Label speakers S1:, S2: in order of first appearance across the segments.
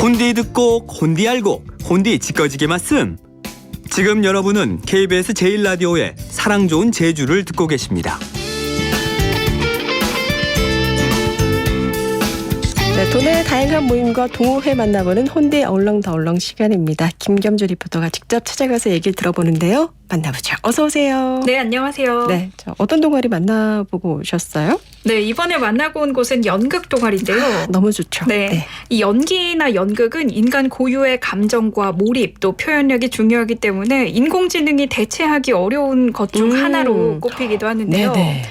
S1: 혼디 듣고 혼디 알고 혼디 지꺼지게 말씀. 지금 여러분은 KBS 제1라디오의 사랑 좋은 제주를 듣고 계십니다.
S2: 네, 도내의 다양한 모임과 동호회 만나보는 혼대 얼렁더얼렁 시간입니다. 김겸주 리포터가 직접 찾아가서 얘기를 들어보는데요. 만나보죠. 어서 오세요.
S3: 네, 안녕하세요. 네.
S2: 네, 저 어떤 동아리 만나보고 오셨어요?
S3: 이번에 만나고 온 곳은 연극 동아리인데요.
S2: 너무 좋죠.
S3: 네. 이 연기나 연극은 인간 고유의 감정과 몰입 또 표현력이 중요하기 때문에 인공지능이 대체하기 어려운 것중
S2: 음.
S3: 하나로 꼽히기도 하는데요.
S2: 네네.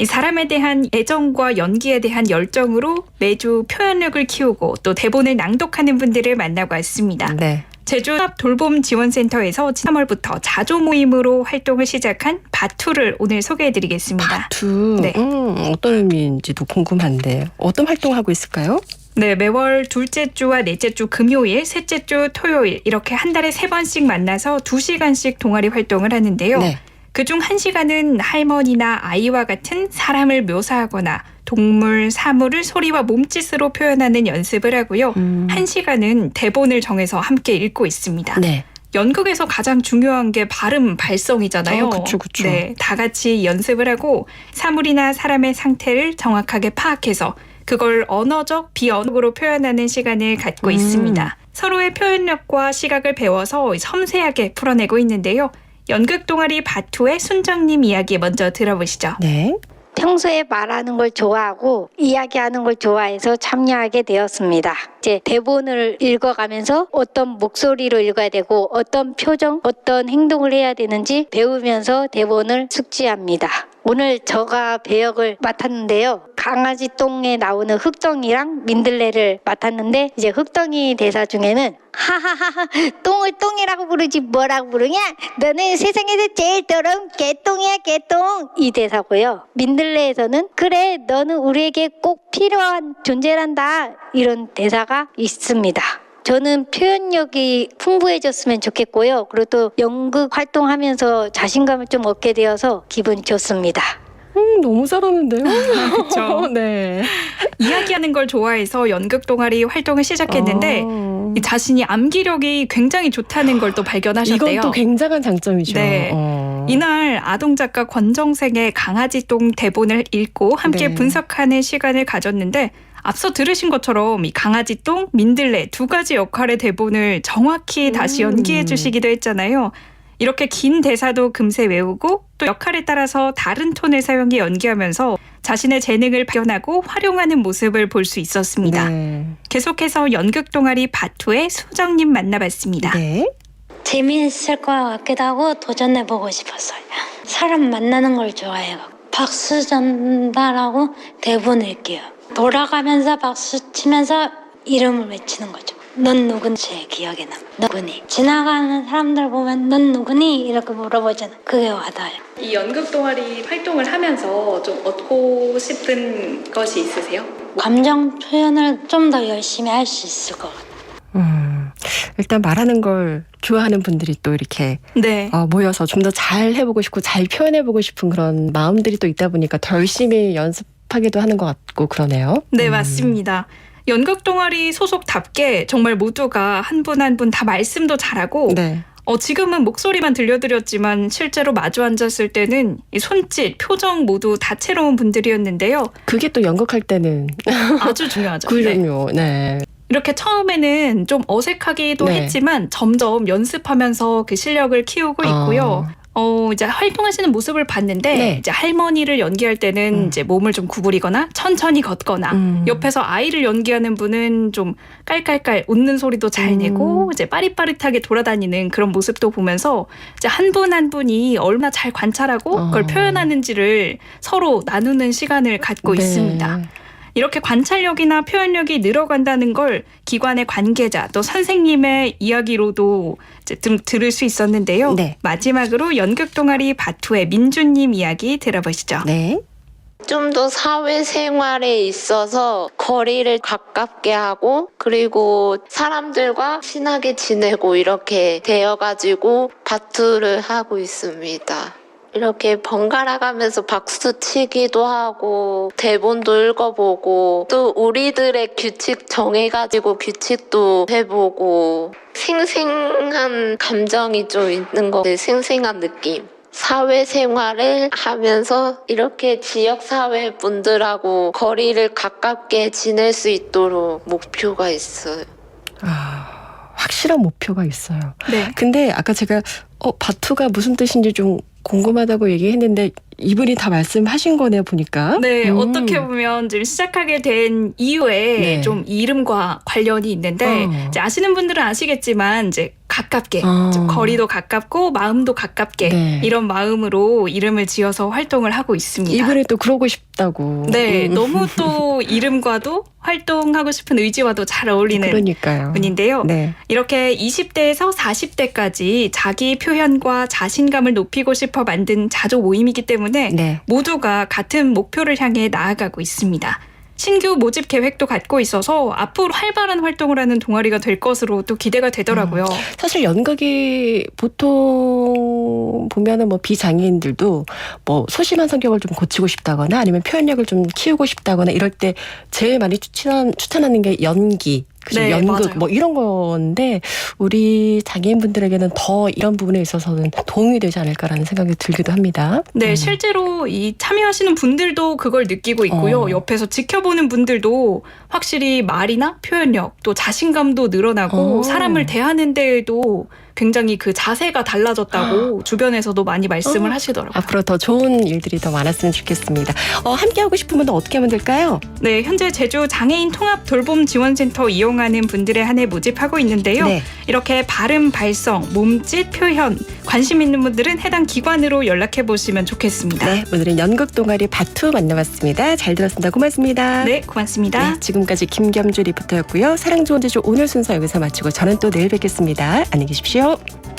S3: 이 사람에 대한 애정과 연기에 대한 열정으로 매주 표현력을 키우고 또 대본을 낭독하는 분들을 만나고 왔습니다.
S2: 네.
S3: 제주 합 돌봄 지원센터에서 3월부터 자조 모임으로 활동을 시작한 바투를 오늘 소개해드리겠습니다.
S2: 두
S3: 네.
S2: 음, 어떤 의미인지도 궁금한데 어떤 활동하고 있을까요?
S3: 네, 매월 둘째 주와 넷째 주 금요일, 셋째 주 토요일 이렇게 한 달에 세 번씩 만나서 두 시간씩 동아리 활동을 하는데요.
S2: 네.
S3: 그중 한 시간은 할머니나 아이와 같은 사람을 묘사하거나 동물, 사물을 소리와 몸짓으로 표현하는 연습을 하고요.
S2: 음,
S3: 한 시간은 대본을 정해서 함께 읽고 있습니다.
S2: 네.
S3: 연극에서 가장 중요한 게 발음 발성이잖아요.
S2: 어, 그쵸, 그쵸.
S3: 네, 다 같이 연습을 하고 사물이나 사람의 상태를 정확하게 파악해서 그걸 언어적, 비언어로 표현하는 시간을 갖고
S2: 음.
S3: 있습니다. 서로의 표현력과 시각을 배워서 섬세하게 풀어내고 있는데요. 연극 동아리 바투의 순정님 이야기 먼저 들어보시죠.
S2: 네.
S4: 평소에 말하는 걸 좋아하고 이야기하는 걸 좋아해서 참여하게 되었습니다. 이제 대본을 읽어가면서 어떤 목소리로 읽어야 되고 어떤 표정, 어떤 행동을 해야 되는지 배우면서 대본을 숙지합니다. 오늘 저가 배역을 맡았는데요. 강아지 똥에 나오는 흑덩이랑 민들레를 맡았는데 이제 흑덩이 대사 중에는 하하하하 똥을 똥이라고 부르지 뭐라고 부르냐? 너는 세상에서 제일 더러운 개똥이야 개똥 이 대사고요. 민들레에서는 그래 너는 우리에게 꼭 필요한 존재란다 이런 대사가 있습니다. 저는 표현력이 풍부해졌으면 좋겠고요. 그리고 또 연극 활동하면서 자신감을 좀 얻게 되어서 기분이 좋습니다.
S2: 음, 너무 잘하는데요.
S3: 그쵸.
S2: 네.
S3: 이야기하는 걸 좋아해서 연극 동아리 활동을 시작했는데
S2: 어.
S3: 이 자신이 암기력이 굉장히 좋다는 걸 또 발견하셨대요.
S2: 이건 또 굉장한 장점이죠.
S3: 네.
S2: 어.
S3: 이날 아동 작가 권정생의 강아지 똥 대본을 읽고 함께
S2: 네.
S3: 분석하는 시간을 가졌는데 앞서 들으신 것처럼 이 강아지 똥, 민들레 두 가지 역할의 대본을 정확히 다시
S2: 음.
S3: 연기해 주시기도 했잖아요. 이렇게 긴 대사도 금세 외우고 또 역할에 따라서 다른 톤을 사용해 연기하면서 자신의 재능을 발견하고 활용하는 모습을 볼 수 있었습니다.
S2: 네.
S3: 계속해서 연극 동아리 바투의 수정님 만나봤습니다.
S2: 네.
S5: 재미있을 것 같기도 하고 도전해보고 싶었어요. 사람 만나는 걸 좋아해요. 박수 전달하고 대본 읽기요. 돌아가면서 박수 치면서 이름을 외치는 거죠. 넌 누군지 기억에 남. 누구니? 지나가는 사람들 보면 넌 누구니? 이렇게 물어보잖아. 그게 와닿아요.
S3: 이 연극 동아리 활동을 하면서 좀 얻고 싶은 것이 있으세요?
S5: 감정 표현을 좀 더 열심히 할 수 있을 것 같아요.
S2: 음, 일단 말하는 걸 좋아하는 분들이 또 이렇게
S3: 네.
S2: 어, 모여서 좀 더 잘 해보고 싶고 잘 표현해보고 싶은 그런 마음들이 또 있다 보니까 더 열심히 연습 하기도 하는 것 같고 그러네요.
S3: 네,
S2: 음.
S3: 맞습니다. 연극 동아리 소속답게 정말 모두가 한 분 한 분 다 말씀도 잘하고
S2: 네.
S3: 어, 지금은 목소리만 들려드렸지만 실제로 마주 앉았을 때는 이 손짓, 표정 모두 다채로운 분들이었는데요.
S2: 그게 또 연극할 때는
S3: 아주 중요하죠. 네.
S2: 그럼요. 네.
S3: 이렇게 처음에는 좀 어색하기도
S2: 네.
S3: 했지만 점점 연습하면서 그 실력을 키우고 있고요. 어, 이제 활동하시는 모습을 봤는데
S2: 네.
S3: 이제 할머니를 연기할 때는
S2: 음.
S3: 이제 몸을 좀 구부리거나 천천히 걷거나
S2: 음.
S3: 옆에서 아이를 연기하는 분은 좀 깔깔깔 웃는 소리도 잘
S2: 음.
S3: 내고 이제 빠릿빠릿하게 돌아다니는 그런 모습도 보면서 이제 한 분 한 분이 얼마나 잘 관찰하고 그걸
S2: 어.
S3: 표현하는지를 서로 나누는 시간을 갖고
S2: 네.
S3: 있습니다. 이렇게 관찰력이나 표현력이 늘어간다는 걸 기관의 관계자 또 선생님의 이야기로도 좀 들을 수 있었는데요.
S2: 네.
S3: 마지막으로 연극 동아리 바투의 민주님 이야기 들어보시죠.
S2: 네.
S6: 좀 더 사회생활에 있어서 거리를 가깝게 하고 그리고 사람들과 친하게 지내고 이렇게 되어가지고 바투를 하고 있습니다. 이렇게 번갈아 가면서 박수 치기도 하고 대본도 읽어보고 또 우리들의 규칙 정해가지고 규칙도 해보고 생생한 감정이 좀 있는 것 같아요. 생생한 느낌. 사회생활을 하면서 이렇게 지역사회 분들하고 거리를 가깝게 지낼 수 있도록 목표가 있어요.
S2: 아, 확실한 목표가 있어요.
S3: 네.
S2: 근데 아까 제가 어 바투가 무슨 뜻인지 좀 궁금하다고 얘기했는데 이분이 다 말씀하신 거네요 보니까.
S3: 네,
S2: 음.
S3: 어떻게 보면 지금 시작하게 된 이유에
S2: 네.
S3: 좀 이름과 관련이 있는데
S2: 어.
S3: 이제 아시는 분들은 아시겠지만 이제 가깝게
S2: 어.
S3: 좀 거리도 가깝고 마음도 가깝게
S2: 네.
S3: 이런 마음으로 이름을 지어서 활동을 하고 있습니다.
S2: 이분이 또 그러고 싶다고.
S3: 네,
S2: 음.
S3: 너무 또 이름과도 활동하고 싶은 의지와도 잘 어울리는
S2: 그러니까요.
S3: 분인데요.
S2: 네.
S3: 이렇게 20대에서 40대까지 자기 표현과 자신감을 높이고 싶어 만든 자조 모임이기 때문에
S2: 네.
S3: 모두가 같은 목표를 향해 나아가고 있습니다. 신규 모집 계획도 갖고 있어서 앞으로 활발한 활동을 하는 동아리가 될 것으로 또 기대가 되더라고요.
S2: 사실 연극이 보통 보면은 뭐 비장애인들도 뭐 소심한 성격을 좀 고치고 싶다거나 아니면 표현력을 좀 키우고 싶다거나 이럴 때 제일 많이 추천 추천하는 게 연기. 그죠?
S3: 네,
S2: 연극
S3: 맞아요.
S2: 뭐 이런 건데 우리 장애인분들에게는 더 이런 부분에 있어서는 도움이 되지 않을까라는 생각이 들기도 합니다.
S3: 네,
S2: 음.
S3: 실제로 이 참여하시는 분들도 그걸 느끼고 있고요.
S2: 어.
S3: 옆에서 지켜보는 분들도 확실히 말이나 표현력 또 자신감도 늘어나고
S2: 어.
S3: 사람을 대하는 데에도 굉장히 그 자세가 달라졌다고 주변에서도 많이 말씀을
S2: 어.
S3: 하시더라고요.
S2: 앞으로 더 좋은 일들이 더 많았으면 좋겠습니다. 어, 함께 하고 싶은 분들 어떻게 하면 될까요?
S3: 네, 현재 제주 장애인 통합 돌봄 지원센터 이용하는 분들의 한 해 모집하고 있는데요.
S2: 네.
S3: 이렇게 발음 발성, 몸짓 표현 관심 있는 분들은 해당 기관으로 연락해 보시면 좋겠습니다.
S2: 네, 오늘은 연극 동아리 바투 만나봤습니다. 잘 들었습니다. 고맙습니다.
S3: 네, 고맙습니다.
S2: 네, 지금까지 김겸주 리포터였고요. 사랑 좋은 제주 오늘 순서 여기서 마치고 저는 또 내일 뵙겠습니다. 안녕히 계십시오. out.